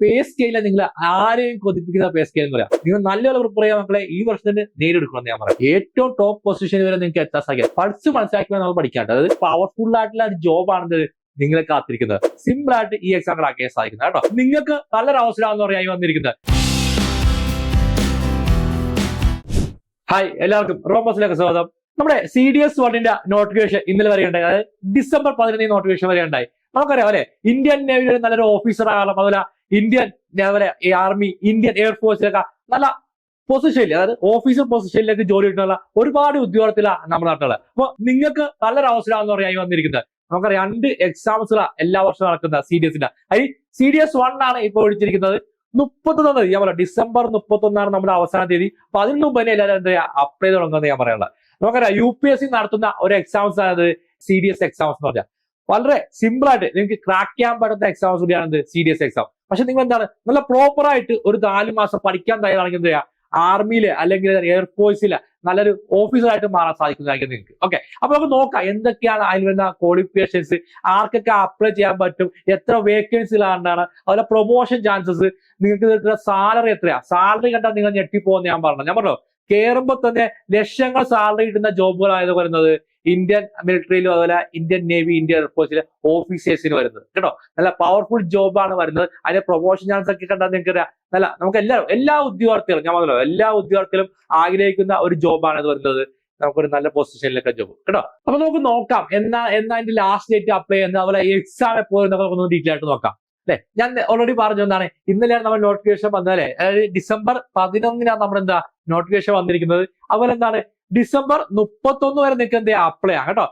പേ സ്കെയിലെ നിങ്ങൾ ആരെയും കൊതിപ്പിക്കുന്ന pay scale എന്ന് പറയാം. നിങ്ങൾ നല്ലപോലെ പ്രിപ്പയർ ചെയ്യാൻ മക്കളെ ഈ വർഷത്തിന് നേടിയെടുക്കണം എന്ന് ഞാൻ പറയാം. ഏറ്റവും ടോപ്പ് പൊസിഷൻ വരെ നിങ്ങൾക്ക് എത്താൻ സാധിക്കും. പഠിച്ച് മനസ്സിലാക്കി നമ്മൾ പഠിക്കാണ്ട് അതായത് പവർഫുൾ ആയിട്ടുള്ള ജോബ് ആണെന്ന് നിങ്ങളെ കാത്തിരിക്കുന്നത്. സിമ്പിൾ ആയിട്ട് ഈ എക്സാം ക്രാക്കാൻ സാധിക്കുന്നത് കേട്ടോ. നിങ്ങൾക്ക് നല്ലൊരു അവസരമാണെന്ന് പറയാൻ വന്നിരിക്കുന്നത്. ഹായ് എല്ലാവർക്കും റോമസിലേക്ക് സ്വാഗതം. നമ്മുടെ സി ഡി എസ് വണ്ണിന്റെ നോട്ടിഫിക്കേഷൻ ഇന്നലെ വരെ ഉണ്ടായി. അതായത് ഡിസംബർ പതിനൊന്നിന് നോട്ടിഫിക്കേഷൻ വരെ ഉണ്ടായി. നമുക്കറിയാം അല്ലെ? ഇന്ത്യൻ നേവിയുടെ നല്ലൊരു ഓഫീസർ ആകാം അതുപോലെ ഇന്ത്യൻ ഞാൻ അതുപോലെ ആർമി ഇന്ത്യൻ എയർഫോഴ്സിലൊക്കെ നല്ല പൊസിഷനിൽ അതായത് ഓഫീസർ പൊസിഷനിലേക്ക് ജോലി കിട്ടുന്ന ഒരുപാട് ഉദ്യോഗത്തിലാണ് നമ്മുടെ നാട്ടിലുള്ളത്. അപ്പൊ നിങ്ങൾക്ക് നല്ലൊരു അവസരമാണെന്ന് പറയാൻ വന്നിരിക്കുന്നത്. നമുക്കറിയാം രണ്ട് എക്സാംസുകളാണ് എല്ലാ വർഷവും നടക്കുന്ന സി ഡി എസിന്റെ അതിൽ സി ഡി എസ് വൺ ആണ് ഇപ്പോൾ ഒഴിച്ചിരിക്കുന്നത്. മുപ്പത്തൊന്നാം തീയതി ഞാൻ പറയാം ഡിസംബർ മുപ്പത്തൊന്നാണ് നമ്മുടെ അവസാന തീയതി. അപ്പൊ അതിന് മുമ്പ് തന്നെ എല്ലാവരും എന്താ അപ്ലൈ തുടങ്ങുന്നത് ഞാൻ പറയാനുള്ളത്. നമുക്കറിയാം യു പി എസ് സി നടത്തുന്ന ഒരു എക്സാംസ് ആണത് സി ഡി എസ് എക്സാംസ് എന്ന് പറഞ്ഞാൽ. വളരെ സിമ്പിൾ ആയിട്ട് നിങ്ങൾക്ക് ക്രാക്ക് ചെയ്യാൻ പറ്റുന്ന എക്സാംസ് കൂടിയാണ് സി ഡി എസ് എക്സാം പക്ഷെ നിങ്ങൾ എന്താണ് നല്ല പ്രോപ്പർ ആയിട്ട് ഒരു നാല് മാസം പഠിക്കാൻ തയ്യാറാണെങ്കിൽ എന്താ ആർമിയിലെ അല്ലെങ്കിൽ എയർഫോഴ്സിലെ നല്ലൊരു ഓഫീസറായിട്ട് മാറാൻ സാധിക്കുന്നതായിരിക്കും നിങ്ങൾക്ക്. ഓക്കെ അപ്പൊ നമുക്ക് നോക്കാം എന്തൊക്കെയാണ് അതിൽ വരുന്ന ക്വാളിഫിക്കേഷൻസ് ആർക്കൊക്കെ അപ്ലൈ ചെയ്യാൻ പറ്റും എത്ര വേക്കൻസികളാണ് അതുപോലെ പ്രൊമോഷൻ ചാൻസസ് നിങ്ങൾക്ക് കിട്ടുന്ന സാലറി എത്രയാ? സാലറി കണ്ടാൽ നിങ്ങൾ ഞെട്ടിപ്പോന്ന് ഞാൻ പറഞ്ഞു ഞാൻ പറഞ്ഞു കയറുമ്പോൾ തന്നെ ലക്ഷങ്ങൾ സാലറി കിട്ടുന്ന ജോബുകളായത് വരുന്നത്. ഇന്ത്യൻ മിലിറ്ററിയിലും അതുപോലെ ഇന്ത്യൻ നേവി ഇന്ത്യൻ എയർഫോഴ്സിലെ ഓഫീസേഴ്സിന് വരുന്നത്. കേട്ടോ? നല്ല പവർഫുൾ ജോബാണ് വരുന്നത്. അതിന്റെ പ്രൊമോഷൻ ചാൻസ് ഒക്കെ കണ്ടാൽ നിങ്ങൾക്ക്. നല്ല നമുക്ക് എല്ലാവരും എല്ലാ ഉദ്യോഗാർത്ഥികളും ഞാൻ പറഞ്ഞല്ലോ എല്ലാ ഉദ്യോഗാർത്ഥികളും ആഗ്രഹിക്കുന്ന ഒരു ജോബാണ് ഇത് വരുന്നത്. നമുക്കൊരു നല്ല പൊസിഷനിലൊക്കെ ജോബ് കേട്ടോ? അപ്പൊ നമുക്ക് നോക്കാം. എന്നാ എന്നാ അതിന്റെ ലാസ്റ്റ് ഡേറ്റ് അപ്ലൈ ചെയ്യുന്നത്? അതുപോലെ എക്സാം എപ്പോഴും നമുക്ക് ഡീറ്റെയിൽ ആയിട്ട് നോക്കാം. അല്ലെ? ഞാൻ ഓൾറെഡി പറഞ്ഞു എന്താണ്? ഇന്നലെയാണ് നമ്മൾ നോട്ടിഫിക്കേഷൻ വന്നത് അല്ലെ? അതായത് ഡിസംബർ പതിനൊന്നിനാണ് നമ്മൾ എന്താ നോട്ടിഫിക്കേഷൻ വന്നിരിക്കുന്നത്. അതുപോലെ എന്താണ്? ഡിസംബർ മുപ്പത്തൊന്ന് വരെ നിങ്ങൾക്ക് എന്ത് ചെയ്യാം? അപ്ലൈ ചെയ്യാം. കേട്ടോ?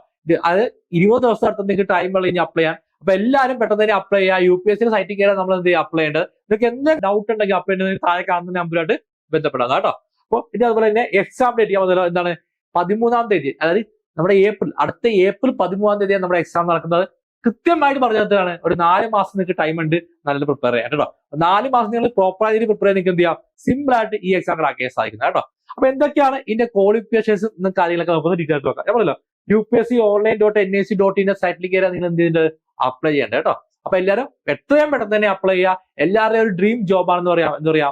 അത് ഇരുപത് ദിവസം അടുത്ത് നിങ്ങൾക്ക് ടൈം ഉള്ള ഇനി അപ്ലൈ ചെയ്യാൻ അപ്പൊ എല്ലാവരും പെട്ടെന്ന് തന്നെ അപ്ലൈ ചെയ്യുക. യു പി എസ് സി സൈറ്റിൽ കയറാൻ നമ്മൾ എന്ത് അപ്ലൈ ചെയ്യേണ്ടത്. നിങ്ങൾക്ക് എന്ത് ഡൗട്ട് ഉണ്ടെങ്കിൽ അപ്ലൈ ചെയ്യുന്നത് താഴെ കാണുന്ന നമ്പറുമായിട്ട് ബന്ധപ്പെടാം. കേട്ടോ? അപ്പോൾ ഇനി അതുപോലെ തന്നെ എക്സാം ഡേറ്റ് പറഞ്ഞല്ലോ എന്താണ്? പതിമൂന്നാം തീയതി. അതായത് നമ്മുടെ ഏപ്രിൽ അടുത്ത ഏപ്രിൽ പതിമൂന്നാം തീയതിയാണ് നമ്മുടെ എക്സാം നടക്കുന്നത്. കൃത്യമായിട്ട് പറഞ്ഞതാണ് ഒരു നാല് മാസം നിങ്ങൾക്ക് ടൈം ഉണ്ട് നല്ല പ്രിപ്പയർ ചെയ്യാം കേട്ടോ? നാല് മാസം നിങ്ങൾ പ്രോപ്പർ ആയിട്ട് പ്രിപ്പയർ ചെയ്യാൻ നിങ്ങൾക്ക് എന്ത് ചെയ്യാം? സിമ്പിൾ ആയിട്ട് ഈ എക്സാം ക്രാക്കാൻ സാധിക്കുന്നത് കേട്ടോ? അപ്പൊ എന്തൊക്കെയാണ് ഇതിന്റെ ക്വാളിഫിക്കേഷൻസ് കാര്യങ്ങളൊക്കെ നമുക്ക് ഡീറ്റെയിൽ നോക്കാം. ഞാൻ പറഞ്ഞല്ലോ U P S C online dot N I C dot ഇന്റെ സൈറ്റിൽ കയറാൻ നിങ്ങൾ എന്ത് ചെയ്യുന്നത് അപ്ലൈ ചെയ്യേണ്ടത് കേട്ടോ. അപ്പൊ എല്ലാവരും എത്രയും പെട്ടെന്ന് തന്നെ അപ്ലൈ ചെയ്യുക. എല്ലാവരുടെയും ഒരു ഡ്രീം ജോബ് ആണെന്ന് പറയാം എന്താ പറയാ.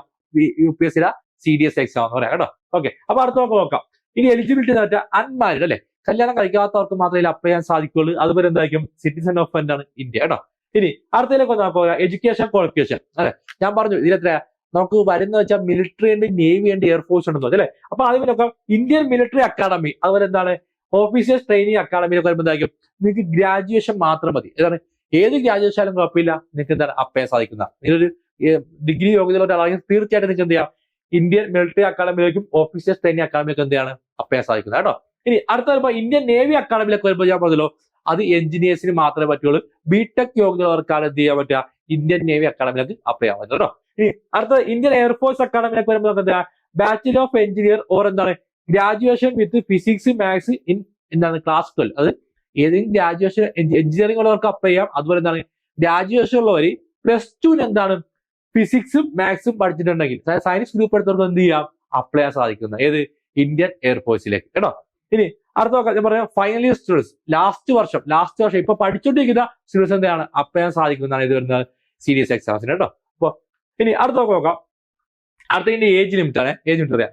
യു പി എസ് സിയുടെ സി ഡി എസ് എക്സാം എന്ന് പറയാം കേട്ടോ. ഓക്കെ അപ്പൊ അടുത്ത നമുക്ക് നോക്കാം. ഇനി എലിജിബിലിറ്റി എന്ന് വെച്ചാൽ അൺമാരിഡ് അല്ലെ? കല്യാണം കഴിക്കാത്തവർക്ക് മാത്രമേ അപ്ലൈ ചെയ്യാൻ സാധിക്കുള്ളൂ അതുപോലെ എന്തായിരിക്കും? സിറ്റിസൺ ഓഫ് എന്താണ് ഇന്ത്യ കേട്ടോ. ഇനി അടുത്തതിലേക്ക് നമുക്ക് എഡ്യൂക്കേഷൻ ക്വാളിഫിക്കേഷൻ അല്ലെ? ഞാൻ പറഞ്ഞു ഇതിലെത്ര നമുക്ക് വരുന്ന വെച്ചാൽ മിലിറ്ററി ഉണ്ട് നേവി ഉണ്ട് എയർഫോഴ്സ് ഉണ്ടെന്ന് അല്ലെ? അപ്പൊ അതിനൊക്കെ നോക്കാം ഇന്ത്യൻ മിലിറ്ററി അക്കാഡമി അതുപോലെ എന്താണ്? ഓഫീസേഴ്സ് ട്രെയിനിങ് അക്കാഡമിയിലൊക്കെ വരുമ്പോൾ എന്തായിരിക്കും? നിങ്ങൾക്ക് ഗ്രാജുവേഷൻ മാത്രം മതി. ഏതാണ് ഏത് ഗ്രാജുവേഷൻ ആയാലും കുഴപ്പമില്ല. നിങ്ങൾക്ക് എന്താണ്? അപ്പേ സാധിക്കുന്ന. നിങ്ങളൊരു ഡിഗ്രി യോഗ്യതയുള്ള ഒരാളാണെങ്കിൽ തീർച്ചയായിട്ടും നിങ്ങൾക്ക് എന്ത് ചെയ്യാം? ഇന്ത്യൻ മിലിറ്ററി അക്കാഡമിയിലേക്കും ഓഫീസേഴ്സ് ട്രെയിനിങ് അക്കാഡമിയൊക്കെ എന്താണ് അപ്പേ സാധിക്കുന്നത് കേട്ടോ? ഇനി അടുത്ത വരുമ്പോൾ ഇന്ത്യൻ നേവി അക്കാഡമിയിലൊക്കെ വരുമ്പോൾ ഞാൻ പറഞ്ഞല്ലോ അത് എഞ്ചിനീയേഴ്സിന് മാത്രമേ പറ്റുള്ളൂ. ബിടെക് യോഗ്യതയുള്ളവർക്കാണ് എന്ത് ചെയ്യാൻ പറ്റുക? ഇന്ത്യൻ നേവി അക്കാഡമിയിലേക്ക് അപ്ലൈ ചെയ്യാൻ പറ്റും കേട്ടോ? ഇനി അടുത്ത ഇന്ത്യൻ എയർഫോഴ്സ് അക്കാഡമിയിലേക്ക് വരുമ്പോൾ എന്താ ബാച്ചിലർ ഓഫ് എഞ്ചിനീയർ ഓർ എന്താണ്? Graduation with physics maths in എന്താണ്? ക്ലാസ് ട്വൽവ് അത് ഏതെങ്കിലും ഗ്രാജുവേഷൻ എഞ്ചിനീയറിംഗ് ഉള്ളവർക്ക് അപ്ലൈ ചെയ്യാം. അതുപോലെ എന്താണ്? ഗ്രാജുവേഷൻ ഉള്ളവർ പ്ലസ് ടുവിന് എന്താണ്? ഫിസിക്സും മാത്സും പഠിച്ചിട്ടുണ്ടെങ്കിൽ സയൻസ് ഗ്രൂപ്പ് എടുത്തവർക്ക് എന്ത് ചെയ്യാം? അപ്ലൈ ചെയ്യാൻ സാധിക്കുന്നത് ഏത്? ഇന്ത്യൻ എയർഫോഴ്സിലേക്ക് കേട്ടോ? ഇനി അടുത്ത ഞാൻ പറയാം ഫൈനൽ ഇയർ സ്റ്റുഡൻസ് ലാസ്റ്റ് വർഷം ലാസ്റ്റ് വർഷം. ഇപ്പൊ പഠിച്ചുകൊണ്ടിരിക്കുന്ന സ്റ്റുഡൻസ് എന്താണ്? അപ്ലൈ ചെയ്യാൻ സാധിക്കുന്നതാണ് ഇത് വരുന്നത് സീരിയസ് എക്സാംസിന് കേട്ടോ? ഇനി അടുത്ത നോക്കാം അടുത്ത ഇതിന്റെ ഏജ് ലിമിറ്റ് ആണ് ഏജ് ലിമിറ്റ് അറിയാം.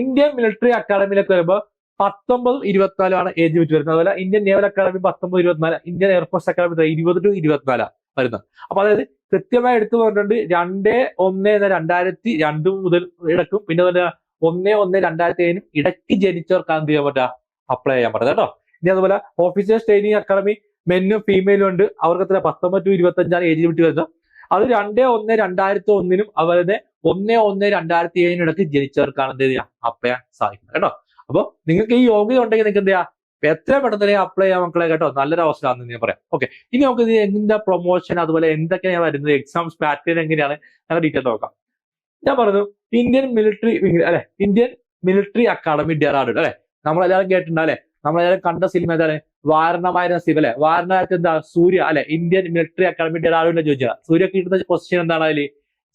ഇന്ത്യൻ മിലിറ്ററി അക്കാഡമിയിലൊക്കെ വരുമ്പോൾ പത്തൊമ്പതും ഇരുപത്തിനാലാണ് ഏജ് ലിമിറ്റ് വരുന്നത്. അതുപോലെ ഇന്ത്യൻ നേവൽ അക്കാദമി പത്തൊമ്പത് ഇരുപത്തിനാല് ഇന്ത്യൻ എയർഫോഴ്സ് അക്കാദമി ഇരുപത് ടു ഇരുപത്തിനാലാണ് വരുന്നത്. അപ്പൊ അതായത് കൃത്യമായി എടുത്തു പറഞ്ഞിട്ടുണ്ട് രണ്ട് ഒന്ന് എന്ന രണ്ടായിരത്തി രണ്ട് മുതൽ ഇടക്കും. പിന്നെ അതുപോലെ ഒന്ന് ഒന്ന് രണ്ടായിരത്തി ഏഴിനും ഇടയ്ക്ക് ജനിച്ചവർക്ക് എന്ത് ചെയ്യാൻ പറ്റുക? അപ്ലൈ ചെയ്യാൻ പറ്റുക കേട്ടോ. ഇനി അതുപോലെ ഓഫീസേഴ്സ് ട്രെയിനിങ് അക്കാദമി മെന്നും ഫീമെയിലും ഉണ്ട്. അവർക്ക് എത്ര? പത്തൊമ്പത് ടു ഇരുപത്തി അഞ്ചാണ് ഏജ് ലിമിറ്റ് വരുന്നത്. അത് രണ്ട് ഒന്ന് രണ്ടായിരത്തി ഒന്നിനും അതുപോലെ ഒന്ന് ഒന്ന് രണ്ടായിരത്തി ഏഴിനും ഇടയ്ക്ക് ജനിച്ചവർക്കാണ് എന്ത് ചെയ്യുക? അപ്ലൈ ചെയ്യാൻ സാധിക്കുന്നത് കേട്ടോ. അപ്പൊ നിങ്ങൾക്ക് ഈ യോഗ്യത ഉണ്ടെങ്കിൽ നിങ്ങൾക്ക് എന്ത് ചെയ്യുക? എത്ര പെട്ടെന്ന് അപ്ലൈ ചെയ്യാൻ മക്കളെ കേട്ടോ? നല്ലൊരു അവസരമാണെന്ന് ഞാൻ പറയാം. ഓക്കെ ഇനി നമുക്ക് ഇത് എന്താ പ്രൊമോഷൻ അതുപോലെ എന്തൊക്കെയാണ് വരുന്നത്? എക്സാംസ് പാറ്റേൺ എങ്ങനെയാണ്? ഞങ്ങൾ ഡീറ്റെയിൽ നോക്കാം. ഞാൻ പറഞ്ഞു ഇന്ത്യൻ മിലിറ്ററി അല്ലെ? ഇന്ത്യൻ മിലിറ്ററി അക്കാഡമി ഡെറാഡ് അല്ലെ? നമ്മളെല്ലാവരും അല്ലെ? നമ്മളെല്ലാവരും കണ്ട സിനിമ ഏതാണ്? വാരണമായിരുന്ന സിനിമ അല്ലെ? വാരണമായിട്ട് എന്താ? സൂര്യ അല്ലെ? ഇന്ത്യൻ മിലിറ്ററി അക്കാഡമിയുടെ ഡെറാഡിന്റെ ചോദിച്ചാൽ സൂര്യ കിട്ടുന്ന ക്വസ്റ്റ്യൻ എന്താണ് അതിൽ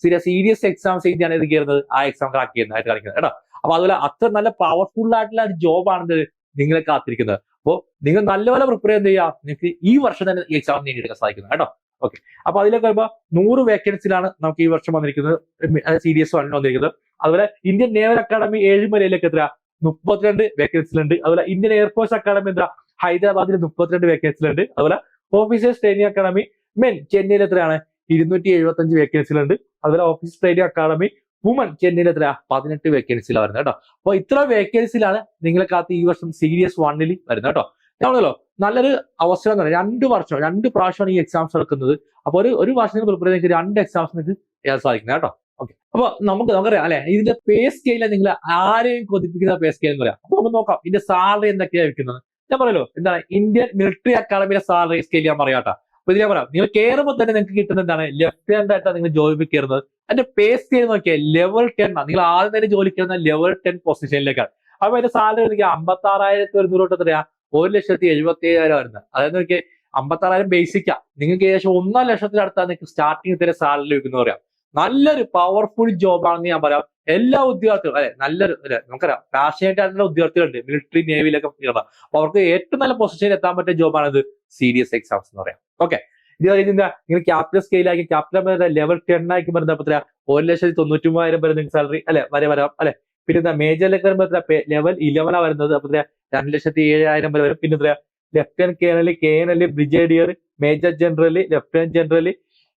സൂര്യ സീരിയസ് എക്സാംസ് എഴുതിയാണ് ഇത് കയറുന്നത് ആ എക്സാം ക്രാക്ക് ചെയ്യുന്നതായിട്ട് കാണിക്കുന്നത്. കേട്ടോ? അപ്പൊ അതുപോലെ അത്ര നല്ല പവർഫുൾ ആയിട്ടുള്ള ഒരു ജോബാണ് നിങ്ങളെ കാത്തിരിക്കുന്നത്. അപ്പോൾ നിങ്ങൾ നല്ലപോലെ പ്രിപ്പയർ എന്ത് ചെയ്യുക? നിങ്ങൾക്ക് ഈ വർഷം തന്നെ എക്സാം നേടിയെടുക്കാൻ സാധിക്കുന്നത് കേട്ടോ? ഓക്കെ അപ്പൊ അതിലൊക്കെ വരുമ്പോൾ നൂറ് വേക്കൻസിലാണ് നമുക്ക് ഈ വർഷം വന്നിരിക്കുന്നത്. സീരിയസ് വണ്ണിന് വന്നിരിക്കുന്നത്. അതുപോലെ ഇന്ത്യൻ നേവൽ അക്കാഡമി ഏഴുമലയിലേക്ക് എത്ര മുപ്പത്തിരണ്ട് വേക്കൻസിലുണ്ട് അതുപോലെ ഇന്ത്യൻ എയർഫോഴ്സ് അക്കാദമി എന്താ? ഹൈദരാബാദിൽ മുപ്പത്തിരണ്ട് വേക്കൻസിലുണ്ട് അതുപോലെ ഓഫീസേഴ്സ് ട്രെയിനിങ് അക്കാദമി മെൻ ചെന്നൈയിൽ എത്രയാണ്? ഇരുന്നൂറ്റി എഴുപത്തി അഞ്ച് വേക്കൻസിലുണ്ട് അതുപോലെ ഓഫീസ് ട്രെയിനിങ് അക്കാദമി വുമൺ ചെന്നൈയിൽ എത്രയാ? പതിനെട്ട് വേക്കൻസിയിലാണ് വരുന്നത് കേട്ടോ. അപ്പൊ ഇത്ര വേക്കൻസിലാണ് നിങ്ങളെ കാത്ത് ഈ വർഷം സീരിയസ് വണ്ണിൽ വരുന്നത് കേട്ടോ. ഞാൻ നല്ലൊരു അവസരം എന്ന് പറയാം. രണ്ട് വർഷം രണ്ട് പ്രാവശ്യമാണ് ഈ എക്സാംസ് നടക്കുന്നത്. അപ്പൊ ഒരു ഒരു വർഷത്തിന് പ്രിപ്പയർ രണ്ട് എക്സാംസ് നിങ്ങൾക്ക് ചെയ്യാൻ സാധിക്കുന്നത് കേട്ടോ. ഓക്കെ അപ്പൊ നമുക്ക് നമുക്കറിയാം അല്ലെ? ഇതിന്റെ പേ സ്കെയിലെ നിങ്ങൾ ആരെയും കൊതിപ്പിക്കുന്ന പേ സ്കെയിൽ എന്ന് പറയാം. അപ്പൊ നമുക്ക് നോക്കാം ഇതിന്റെ സാലറി എന്തൊക്കെയാണ് വെക്കുന്നത്? ഞാൻ പറയല്ലോ എന്താണ്? ഇന്ത്യൻ മിലിറ്ററി അക്കാദമിയുടെ സാലറി സ്കെയിൽ ഞാൻ പറയാം കേട്ടോ. അപ്പൊ ഇതിനെ പറയാം നിങ്ങൾ കയറുമ്പോൾ തന്നെ നിങ്ങൾക്ക് കിട്ടുന്ന എന്താണ്? ലെഫ്റ്റ് ഹാൻഡ് ആയിട്ടാണ് നിങ്ങൾ ജോലി കയറുന്നത്. അതിന്റെ പേ സ്കെയിൽ നോക്കിയാൽ ലെവൽ ടെൻ ആണ്. നിങ്ങൾ ആദ്യം തന്നെ ജോലി കയറുന്ന ലെവൽ ടെൻ പൊസിഷനിലേക്കാണ് അപ്പൊ അതിന്റെ സാലറി എനിക്ക് അമ്പത്തി ആറായിരത്തി ഒരുന്നൂറ് തൊട്ട് എത്രയാ? ഒരു ലക്ഷത്തി എഴുപത്തി ഏഴായിരം വരുന്നത്. അതായത് നോക്കിയാൽ അമ്പത്തി ആറായിരം ബേസിക്കാ നിങ്ങൾക്ക് ഏകദേശം ഒന്നര ലക്ഷത്തിനടുത്താണ് നിങ്ങൾക്ക് സ്റ്റാർട്ടിങ് തന്നെ സാലറി ലഭിക്കുന്ന പറയാം. നല്ലൊരു പവർഫുൾ ജോബാണെന്ന് ഞാൻ പറയാം. എല്ലാ ഉദ്യോഗാർത്ഥികളും അല്ലെ നല്ലൊരു അല്ലെ നമുക്കറിയാം. പാഷനേറ്റ് ആയിട്ടുള്ള ഉദ്യോഗാർത്ഥികളുണ്ട് മിലിറ്ററി നേവിയിലൊക്കെ അപ്പൊ അവർക്ക് ഏറ്റവും നല്ല പൊസിഷനിൽ എത്താൻ പറ്റിയ ജോബാണിത് സി ഡി സീരിയസ് എക്സാംസ് എന്ന് പറയാം. ഓക്കെ ഇത് നിങ്ങൾ ക്യാപിറ്റൽ സ്കെയിലാക്കി ക്യാപിറ്റൽ ലെവൽ ടെൻ ആക്കി വരുന്ന എത്ര ഒരു ലക്ഷത്തി തൊണ്ണൂറ്റി മൂവായിരം വരെ നിങ്ങൾക്ക് സാലറി അല്ലെ വരെ വരാം അല്ലെ. പിന്നെ എന്താ? മേജറിലേക്ക് വരുമ്പോൾ എത്ര ലെവൽ ഇലവനാ വരുന്നത്. അപ്പൊ രണ്ട് ലക്ഷത്തി ഏഴായിരം വരെ വരും. പിന്നെ എന്താ lieutenant colonel colonel brigadier major general lieutenant general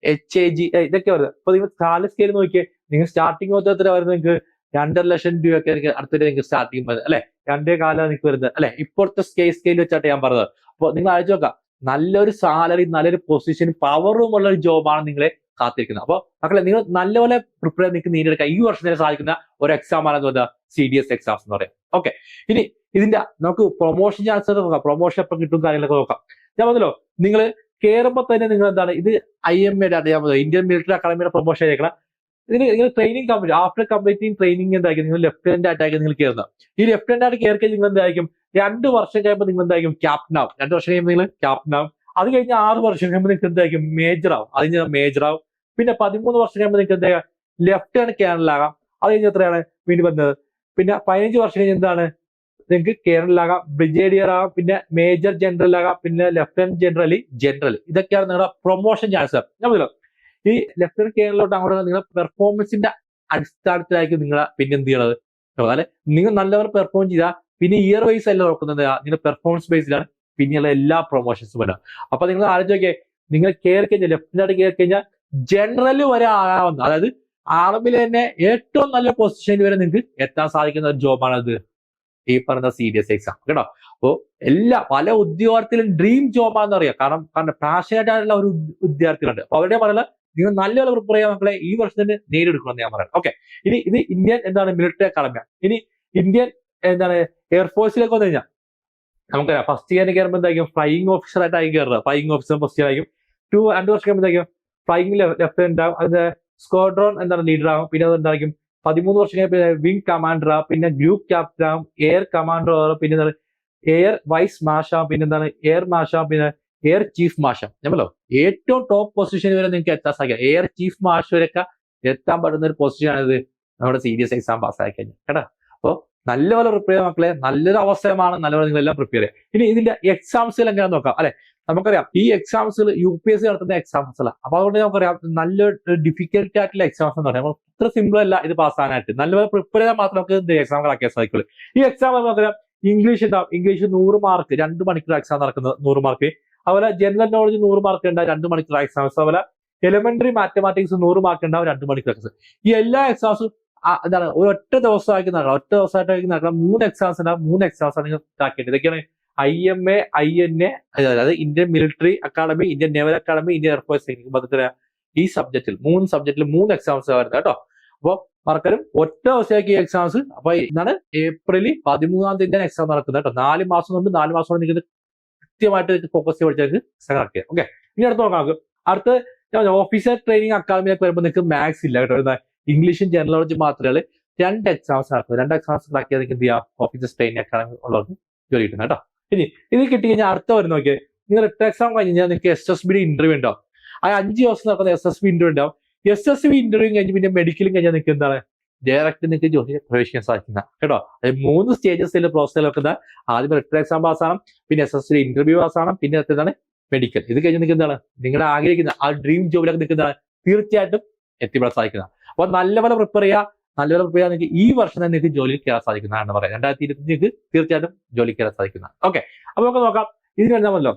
H A G ഇതൊക്കെ വരുന്നത്. അപ്പൊ നിങ്ങൾ കാല സ്കെയിൽ നോക്കിയേ നിങ്ങൾ സ്റ്റാർട്ടിങ് മൊത്തം എത്ര വരുന്നത് നിങ്ങൾക്ക്? രണ്ടര ലക്ഷം രൂപയൊക്കെ നിങ്ങൾക്ക് അടുത്തിടെ നിങ്ങൾക്ക് സ്റ്റാർട്ടിങ് വരുന്നത് അല്ലെ? രണ്ടേ കാലം നിങ്ങൾക്ക് വരുന്നത് അല്ലെ? ഇപ്പോഴത്തെ സ്കെയിൽ സ്കെയിൽ വെച്ചാട്ട് ഞാൻ പറഞ്ഞത്. അപ്പൊ നിങ്ങൾ അയച്ചു നോക്കാം നല്ലൊരു സാലറി നല്ലൊരു പൊസിഷൻ പവറും ഉള്ള ഒരു ജോബാണ് നിങ്ങളെ കാത്തിരിക്കുന്നത്. അപ്പൊ മക്കളെ നിങ്ങൾ നല്ലപോലെ പ്രിപ്പയർ നിങ്ങൾക്ക് നേടിയെടുക്കാൻ ഈ വർഷം തന്നെ സാധിക്കുന്ന ഒരു എക്സാം ആണ് എന്താ സി ഡി എസ് എക്സാംസ് എന്ന് പറയാം. ഓക്കെ ഇനി ഇതിന്റെ നമുക്ക് പ്രൊമോഷൻ ചാൻസ് നോക്കാം. പ്രൊമോഷൻ എപ്പം കിട്ടും കാര്യങ്ങളൊക്കെ നോക്കാം. ഞാൻ പറഞ്ഞല്ലോ നിങ്ങൾ കയറുമ്പോൾ തന്നെ നിങ്ങൾ എന്താണ് ഇത് ഐ എം എയുടെ അറിയാൻ പറ്റും ഇന്ത്യൻ മിലിറ്ററി അക്കാഡമിയുടെ പ്രൊമോഷൻ ആയിരിക്കണം. ഇതിന് നിങ്ങൾ training complete after completing training എന്തായിരിക്കും? നിങ്ങൾ ലെഫ്റ്റനന്റ് ആയിട്ടായിരിക്കും നിങ്ങൾ കയറുന്നത് ഈ ലെഫ്റ്റനന്റ് ആയിട്ട് കയറി കഴിഞ്ഞാൽ നിങ്ങൾ എന്തായിരിക്കും? രണ്ട് വർഷം കഴിയുമ്പോൾ നിങ്ങൾ എന്തായിരിക്കും? ക്യാപ്റ്റൻ ആവും. രണ്ട് വർഷം കഴിയുമ്പോൾ നിങ്ങൾ ക്യാപ്റ്റൻ ആവും. അത് കഴിഞ്ഞ് ആറ് വർഷം കഴിയുമ്പോൾ നിങ്ങൾക്ക് എന്തായിരിക്കും? മേജർ ആവും. അത് കഴിഞ്ഞാൽ മേജർ ആവും. പിന്നെ പതിമൂന്ന് വർഷം കഴിയുമ്പോൾ നിങ്ങൾക്ക് എന്തായാലും ലെഫ്റ്റനന്റ് കേണലാകാം അത് കഴിഞ്ഞ് എത്രയാണ്? വീണ്ടും വന്നത്. പിന്നെ പതിനഞ്ച് വർഷം കഴിഞ്ഞ് എന്താണ്? നിങ്ങൾക്ക് കേരളാകാം ബ്രിഗേഡിയർ ആകാം പിന്നെ മേജർ ജനറൽ ആകാം പിന്നെ ലെഫ്റ്റനന്റ് ജനറൽ ജനറൽ ഇതൊക്കെയാണ് നിങ്ങളുടെ പ്രൊമോഷൻ ചാൻസ് ഞാൻ ഈ ലെഫ്റ്റനന്റ് കേരളോട്ട് അങ്ങോട്ട് നിങ്ങളുടെ പെർഫോമൻസിന്റെ അടിസ്ഥാനത്തിലായിരിക്കും നിങ്ങളെ പിന്നെ എന്ത് ചെയ്യണത്? അല്ലെ? നിങ്ങൾ നല്ലവർ പെർഫോം ചെയ്താൽ പിന്നെ ഇയർ വൈസ് അല്ല നോക്കുന്നത്? നിങ്ങളുടെ പെർഫോമൻസ് ബേസിലാണ് പിന്നെയുള്ള എല്ലാ പ്രൊമോഷൻസും വരാം. അപ്പൊ നിങ്ങൾ ആലോചിക്കേ നിങ്ങൾ കയറി കഴിഞ്ഞാൽ ലെഫ്റ്റിനായിട്ട് കയറി കഴിഞ്ഞാൽ ജനറൽ വരെ ആകാവുന്ന അതായത് ആർമിയിൽ തന്നെ ഏറ്റവും നല്ല പൊസിഷനിൽ വരെ നിങ്ങൾക്ക് എത്താൻ സാധിക്കുന്ന ഒരു ജോബാണത് ഈ പറഞ്ഞ സീരിയസ് എക്സാം കേട്ടോ? അപ്പോ എല്ലാ പല ഉദ്യോഗാർത്ഥികളും ഡ്രീം ജോബാന്ന് അറിയാം. കാരണം കാരണം പാഷനേറ്റ് ആയിട്ടുള്ള ഒരു വിദ്യാർത്ഥികളുണ്ട് അപ്പൊ അവരുടെ പറയുന്നത് നിങ്ങൾ നല്ലപോലെ പ്രിപ്പയർ ചെയ്യാൻ മക്കളെ ഈ വർഷം തന്നെ നേടിയെടുക്കണം ഞാൻ പറയാം ഓക്കെ ഇനി ഇത് ഇന്ത്യൻ എന്താണ് മിലിറ്ററി അക്കാദമി ഇനി ഇന്ത്യൻ എന്താണ് എയർഫോഴ്സിലേക്ക് വന്നു കഴിഞ്ഞാൽ നമുക്കറിയാം. ഫസ്റ്റ് ഇയറിന് കയറുമ്പോൾ എന്തായിരിക്കും? ഫ്ലൈയിങ് ഓഫീസർ ആയിട്ടായിരിക്കും കയറുന്നത് ഫ്ലൈയിങ് ഓഫീസർ ഫസ്റ്റ് ഇയർ ആയിരിക്കും. ടു രണ്ട് വർഷം കഴിയുമ്പോഴത്തേക്കും ഫ്ലൈയിങ് ലെഫ്റ്റനന്റ് ആകും അതിന്റെ സ്ക്വാഡ്രോൺ എന്താണ് ലീഡർ ആകും പിന്നെ അത് എന്തായിരിക്കും? പതിമൂന്ന് വർഷം കഴിയുമ്പോൾ വിംഗ് കമാൻഡർ പിന്നെ ഗ്രൂപ്പ് ക്യാപ്റ്റൻ എയർ കമാൻഡർ പിന്നെ എന്താണ് എയർ വൈസ് മാഷ ആവും പിന്നെ എന്താണ് എയർ മാഷ പിന്നെ എയർ ചീഫ് മാഷ ആവും നമ്മളോ ഏറ്റവും ടോപ്പ് പൊസിഷൻ വരെ നിങ്ങൾക്ക് എത്താൻ സാധിക്കാം. എയർ ചീഫ് മാഷ് വരെയൊക്കെ എത്താൻ പറ്റുന്ന ഒരു പൊസിഷൻ ആണിത് നമ്മുടെ സീരിയസ് എക്സാം പാസ്സായി കഴിഞ്ഞാൽ. കേട്ടോ? അപ്പോൾ നല്ലപോലെ പ്രിപ്പയർ മക്കളെ. നല്ലൊരു അവസരമാണ് നല്ലപോലെ നിങ്ങളെല്ലാം പ്രിപ്പയർ ചെയ്യുക. ഇനി ഇതിന്റെ എക്സാംസിൽ എങ്ങനെ നോക്കാം. അല്ലെ? നമുക്കറിയാം. ഈ എക്സാംസിൽ യു പി എസ് സി നടത്തുന്ന എക്സാംസ് അല്ല അപ്പൊ അതുകൊണ്ട് നമുക്കറിയാം നല്ല ഡിഫിക്കൽട്ട് ആയിട്ടുള്ള എക്സാംസ് എന്ന് പറയാം. ഇത്ര സിമ്പിൾ അല്ല ഇത് പാസ്സാനായിട്ട് നല്ലപോലെ പ്രിപ്പയർ ചെയ്താൽ മാത്രം നമുക്ക് എക്സാം കളാക്കിയാൽ സാധിക്കുള്ളൂ. ഈ എക്സാം നമുക്കറിയാം ഇംഗ്ലീഷ് ഉണ്ടാവും ഇംഗ്ലീഷ് നൂറ് മാർക്ക് രണ്ട് മണിക്കൂർ എക്സാം നടക്കുന്നത് നൂറ് മാർക്ക് അതുപോലെ ജനറൽ നോളജ് നൂറ് മാർക്ക് ഉണ്ടാവും രണ്ട് മണിക്കൂർ എക്സാംസ് അതുപോലെ എലിമെന്ററി മാത്തമാറ്റിക്സ് നൂറ് മാർക്ക് ഉണ്ടാവും രണ്ട് മണിക്കൂർ എക്സാം ഈ എല്ലാ എക്സാംസും എന്താണ് ഒരു ഒറ്റ നടക്കണം. ഒറ്റ ദിവസമായിട്ട് നടക്കണം മൂന്ന് എക്സാംസ് ഉണ്ടാവും മൂന്ന് എക്സാംസ് ആണ് ഇതാക്കേണ്ടത്. ഇതൊക്കെയാണ് I M A I N A അതായത് Indian military academy Indian naval academy Indian air force സൈനിക ബന്ധത്തിൽ ഈ സബ്ജക്റ്റിൽ മൂന്ന് സബ്ജക്റ്റിൽ മൂന്ന് എക്സാംസ് വരുന്നത് കേട്ടോ. അപ്പോൾ മറക്കരും ഒറ്റ ദിവസമാക്കി ഈ എക്സാംസ് അപ്പൊ ഇന്നാണ് ഏപ്രിൽ പതിമൂന്നാം തീയതി എക്സാം നടക്കുന്നത് കേട്ടോ. നാല് മാസം കൊണ്ട് നാല് മാസം കൊണ്ട് നിങ്ങൾക്ക് കൃത്യമായിട്ട് ഫോക്കസ് ചെയ്ത് പഠിച്ചാൽ കറക്റ്റ് ചെയ്യാം ഓക്കെ ഇനി അടുത്ത് നോക്കാം അടുത്ത് അടുത്ത ഓഫീസർ ട്രെയിനിങ് അക്കാദമിയൊക്കെ വരുമ്പോൾ നിങ്ങൾക്ക് മാത്സ് ഇല്ല കേട്ടോ. ഇംഗ്ലീഷും ജനറൽ നോളജ് മാത്രമേ രണ്ട് എക്സാംസ് നടക്കുന്നത് രണ്ട് എക്സാംസ് നടക്കിയാൽ നിങ്ങൾക്ക് എന്ത് ചെയ്യാം? ഓഫീസർ ട്രെയിനിങ് അക്കാദമി ഉള്ളവർക്ക് ജോലി കിട്ടുന്നത് കേട്ടോ. ഇനി ഇത് കിട്ടി കഴിഞ്ഞാൽ അടുത്ത വരും നോക്കിയത് നിങ്ങൾ എട്ട് എക്സാം കഴിഞ്ഞ് കഴിഞ്ഞാൽ നിങ്ങൾക്ക് എസ് എസ് ബിയുടെ ഇന്റർവ്യൂ ഉണ്ടാവും ആ അഞ്ച് ദിവസം നടക്കുന്ന എസ് എസ് ബി ഇന്റർവ്യൂ ഉണ്ടാവും എസ് എസ് ബി ഇന്റർവ്യൂ കഴിഞ്ഞ് പിന്നെ മെഡിക്കലും കഴിഞ്ഞാൽ നിങ്ങൾക്ക് എന്താണ്? ഡയറക്റ്റ് നിങ്ങൾക്ക് ജോലി പ്രവേശിക്കാൻ സാധിക്കുന്ന. കേട്ടോ? അത് മൂന്ന് സ്റ്റേജസിൽ പ്രോസസ്സിൽ വെക്കുന്ന ആദ്യം റിട്ടേൺ എക്സാം പാസ്സാണ് പിന്നെ എസ് എസ് ബി ഇന്റർവ്യൂ പാസ്സാണ് പിന്നെ എന്താണ്? മെഡിക്കൽ ഇത് കഴിഞ്ഞ് എന്താണ്? നിങ്ങളുടെ ആഗ്രഹിക്കുന്ന ആ ഡ്രീം ജോബിലൊക്കെ നിൽക്കുന്നതാണ് തീർച്ചയായിട്ടും എത്തിപ്പെടാൻ സാധിക്കുന്നത് അപ്പോൾ നല്ലപോലെ പ്രിപ്പയർ ചെയ്യുക. നല്ലപോലെ പ്രിപ്പയർ ചെയ്യാൻ നിങ്ങൾക്ക് ഈ വർഷം തന്നെ നിങ്ങൾക്ക് ജോലിയിൽ കയറാൻ സാധിക്കുന്നതാണ് പറയാം. രണ്ടായിരത്തി ഇരുപത്തി നിങ്ങൾക്ക് തീർച്ചയായിട്ടും ജോലി കയറാൻ സാധിക്കുന്നതാണ്. ഓക്കെ അപ്പൊ നമുക്ക് നോക്കാം. ഇതിന് വേണ്ടമല്ലോ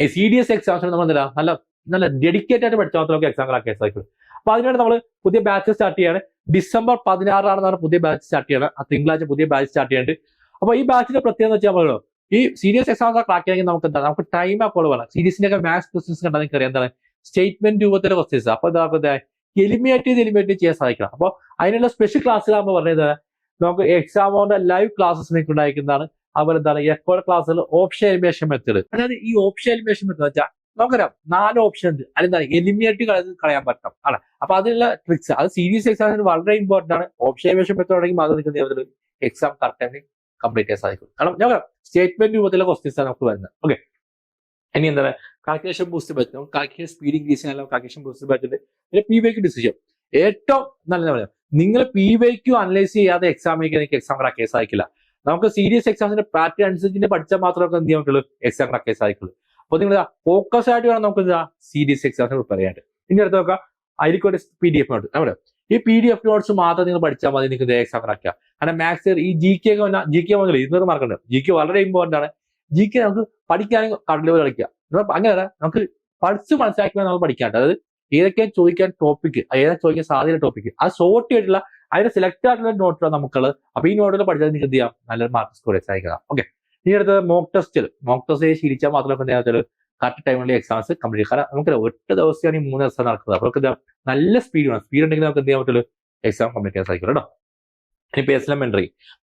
ഈ സി ഡി എസ് എക്സാം നമ്മൾ എന്താ നല്ല നല്ല ഡെഡിക്കേറ്റ് ആയിട്ട് പഠിച്ചാൽ മാത്രമേ നമുക്ക് എക്സാം ആക്കാൻ സാധിക്കുള്ളൂ. അപ്പൊ അതിനുവേണ്ടി നമ്മൾ പുതിയ ബാച്ച് സ്റ്റാർട്ട് ചെയ്യാണ്. ഡിസംബർ പതിനാറാണെന്നാണ് പുതിയ ബാച്ച് സ്റ്റാർട്ട് ചെയ്യണം ആ തിങ്കളാഴ്ച പുതിയ ബാച്ച് സ്റ്റാർട്ട് ചെയ്യുന്നുണ്ട് അപ്പൊ ഈ ബാച്ചിന്റെ പ്രത്യേകത വെച്ചാൽ പറയുള്ളൂ ഈ സീരിയസ് എക്സാംസ് ക്രാക്ക് ചെയ്യണമെങ്കിൽ നമുക്ക് എന്താ? നമുക്ക് ടൈം അപ്പോൾ വേണം സീരീസിന്റെ ഒക്കെ മാത്സ് ക്വസ്റ്റൻസ് കണ്ടാൽ നിങ്ങൾക്ക് അറിയാം. എന്താണ്? സ്റ്റേറ്റ്മെന്റ് രൂപത്തിലെ ക്വസ്റ്റൻസ് അപ്പൊ എന്താ? എലിമിനേറ്റ് ചെയ്ത് എലിമിനേറ്റ് ചെയ്യാൻ സാധിക്കണം. അപ്പോൾ അതിനുള്ള സ്പെഷ്യൽ ക്ലാസ്സുകളാകുമ്പോൾ പറഞ്ഞത് നമുക്ക് എക്സാമോന്റെ ലൈവ് ക്ലാസ്സസ് നിങ്ങൾക്ക് ഉണ്ടായിരിക്കുന്നതാണ്. അതുപോലെ എന്താണ് റെക്കോർഡ് ക്ലാസ്സിൽ ഓപ്ഷൻ എലിമിനേഷൻ മെത്തേഡ് അതായത് ഈ ഓപ്ഷൻ എലിമിനേഷൻ മെത്തേഡ് വെച്ചാൽ നമുക്കറിയാം നാല് ഓപ്ഷൻ ഉണ്ട്. അല്ലെന്താണ് എലിമിനേറ്റ് കളയാൻ പറ്റണം. ആണ് അപ്പൊ അതിനുള്ള ട്രിക്സ് അത് സീരിയസ് എക്സാമിന് വളരെ ഇമ്പോർട്ടന്റ് ആണ്. ഓപ്ഷൻ എലിമിനേഷൻ മെത്തേഡ് ആണെങ്കിൽ മാത്രം നിങ്ങൾക്ക് എക്സാം കറക്റ്റ് കംപ്ലീറ്റ് ചെയ്യാൻ സാധിക്കും. കാരണം ഞാൻ സ്റ്റേറ്റ്മെന്റ് രൂപത്തിലെ ക്വസ്റ്റ്യൻസ് ആണ് നമുക്ക് വരുന്നത്. ഓക്കെ ഇനി എന്താ കാൽക്കുലേഷൻ ബൂസ്റ്റ് പറ്റും കാൽക്കുലേഷൻ സ്പീഡ് ഇൻക്രീസ് ചെയ്യാനുള്ള കാൽക്കുലേഷൻ ബൂസ്റ്റ് പറ്റുന്നുണ്ട് പിന്നെ പി വൈക്ക് ഡിസിഷൻ ഏറ്റവും നല്ല പറയാം നിങ്ങൾ പി വൈക്ക് അനലൈസ് ചെയ്യാതെ എക്സാം നിങ്ങൾക്ക് എക്സാം ക്രാക്ക് സാധിക്കില്ല നമുക്ക് സീരിയസ് എക്സാമിന്റെ പാറ്റേൺ അനുസരിച്ച് പഠിച്ചാൽ മാത്രമേ എന്ത് ചെയ്യാൻ പറ്റുള്ളൂ? എക്സാം ക്രാക്ക് സാധിക്കുള്ളൂ അപ്പൊ നിങ്ങൾ ഫോക്കസ് ആയിട്ട് വേണം നമുക്ക് എന്താ സീരിയസ് എക്സാമിന് പ്രിപ്പയർ ചെയ്യാനായിട്ട്. ഇനി അടുത്ത് നോക്കാം. അതിലേക്കൂടെ പി ഡി എഫ് നോട്ട്. നമ്മുടെ ഈ പി ഡി എഫ് നോട്ട്സ് മാത്രം നിങ്ങൾ പഠിച്ചാൽ മതി നിങ്ങൾക്ക് എക്സാം ക്രാക്കുക കാരണം മാത്സ് ഈ ജി കെ ഒക്കെ ജി കെ വന്നില്ല ഇരുന്നൂറ് മാർക്കുണ്ട് ജി കെ വളരെ ഇമ്പോർട്ടന്റ് ആണ്. ജി കെ നമുക്ക് പഠിക്കാനും കടലിൽ കളിക്കുക അങ്ങനെ നമുക്ക് പഠിച്ച് മനസ്സിലാക്കി നമ്മൾ പഠിക്കാൻ അതായത് ഏതൊക്കെയാണ് ചോദിക്കാൻ ടോപ്പിക് ഏതൊക്കെ ചോദിക്കാൻ സാധ്യത ടോപ്പിക് അത് ഷോർട്ട് ആയിട്ടുള്ള അതിന് സെലക്ട് ആയിട്ടുള്ള നോട്ടുകൾ നമുക്കുള്ളത്. അപ്പൊ ഈ നോട്ടുകൾ പഠിച്ചാൽ നിങ്ങൾക്ക് എന്ത് ചെയ്യാം? നല്ലൊരു മാർക്ക് സ്കോർ സഹായിക്കാം ഓക്കെ ഇനി അടുത്തത് മോക്ക് ടെസ്റ്റിൽ മോക്ക് ടെസ്റ്റ് ശീലിച്ചാൽ മാത്രമേ വെച്ചാൽ കറക്റ്റ് ടൈമിൽ എക്സാംസ് കംപ്ലീറ്റ് ചെയ്യും. കാരണം നമുക്ക് ഒറ്റ ദിവസമാണ് ഈ മൂന്ന് ദിവസം നടക്കുന്നത്. അപ്പോൾ നമുക്ക് നല്ല സ്പീഡ് വേണം. സ്പീഡ് ഉണ്ടെങ്കിൽ നമുക്ക് എന്ത് ചെയ്യാൻ പറ്റുള്ളൂ? എക്സാം കംപ്ലീറ്റ് ചെയ്യാൻ സാധിക്കും കേട്ടോ. ഇനി പേഴ്സണൽ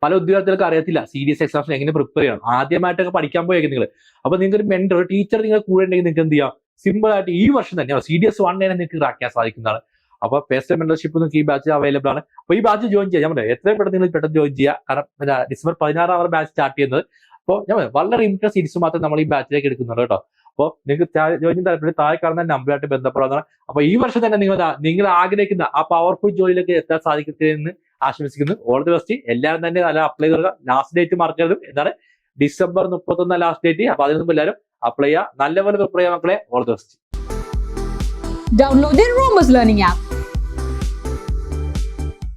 പല ഉദ്യോഗാർത്ഥികൾക്ക് അറിയത്തില്ല. സീരിയസ് എക്സാംസിന് എങ്ങനെ പ്രിപ്പയർ ചെയ്യണം? ആദ്യമായിട്ടൊക്കെ പഠിക്കാൻ പോയേക്കും നിങ്ങൾ അപ്പൊ നിങ്ങൾക്ക് ഒരു മെന്റർ ടീച്ചർ നിങ്ങൾ കൂടെ ഉണ്ടെങ്കിൽ നിങ്ങൾക്ക് എന്ത് ചെയ്യാം? സിമ്പിൾ ആയിട്ട് ഈ വർഷം തന്നെ സി ഡി എസ് വൺ തന്നെ നിങ്ങൾക്ക് ക്രാക്കാൻ സാധിക്കുന്നതാണ്. അപ്പൊ പേഴ്സണൽ മെന്റർഷിപ്പ് നിങ്ങൾക്ക് ഈ ബാച്ച് അവൈലബിൾ ആണ്. അപ്പൊ ഈ ബാച്ച് ജോയിൻ ചെയ്യാം. പറയാം എത്രയും പെട്ടെന്ന് നിങ്ങൾ പെട്ടെന്ന് ജോയിൻ ചെയ്യുക. കാരണം ഡിസംബർ പതിനാറാം അവർ ബാച്ച് സ്റ്റാർട്ട് ചെയ്യുന്നത്. അപ്പോൾ ഞാൻ വളരെ ഇൻട്രസ്റ്റ് സീരീസ് മാത്രം നമ്മൾ ഈ ബാച്ചിലേക്ക് എടുക്കുന്നുണ്ട് കേട്ടോ. അപ്പോൾ നിങ്ങൾക്ക് ജോയിൻ താല്പര്യം താഴെ കാണുന്ന നമ്പറായിട്ട് ബന്ധപ്പെടാവുന്നതാണ്. അപ്പൊ ഈ വർഷം തന്നെ നിങ്ങൾ നിങ്ങൾ ആഗ്രഹിക്കുന്ന ആ പവർഫുൾ ജോലിയിലേക്ക് എത്താൻ സാധിക്കട്ടെ എന്ന് ആശംസിക്കുന്നു. All the best. എല്ലാവരും തന്നെ നല്ല അപ്ലൈ ചെയ്യുക ലാസ്റ്റ് ഡേറ്റ് മറക്കരുത്. എന്താണ്? ഡിസംബർ മുപ്പത്തൊന്ന് ലാസ്റ്റ് ഡേറ്റ് അപ്പൊ അതിന് മുമ്പ് എല്ലാവരും അപ്ലൈ ചെയ്യുക. നല്ലപോലെ ചെയ്യാൻ മക്കളെ. All the best Download the Romus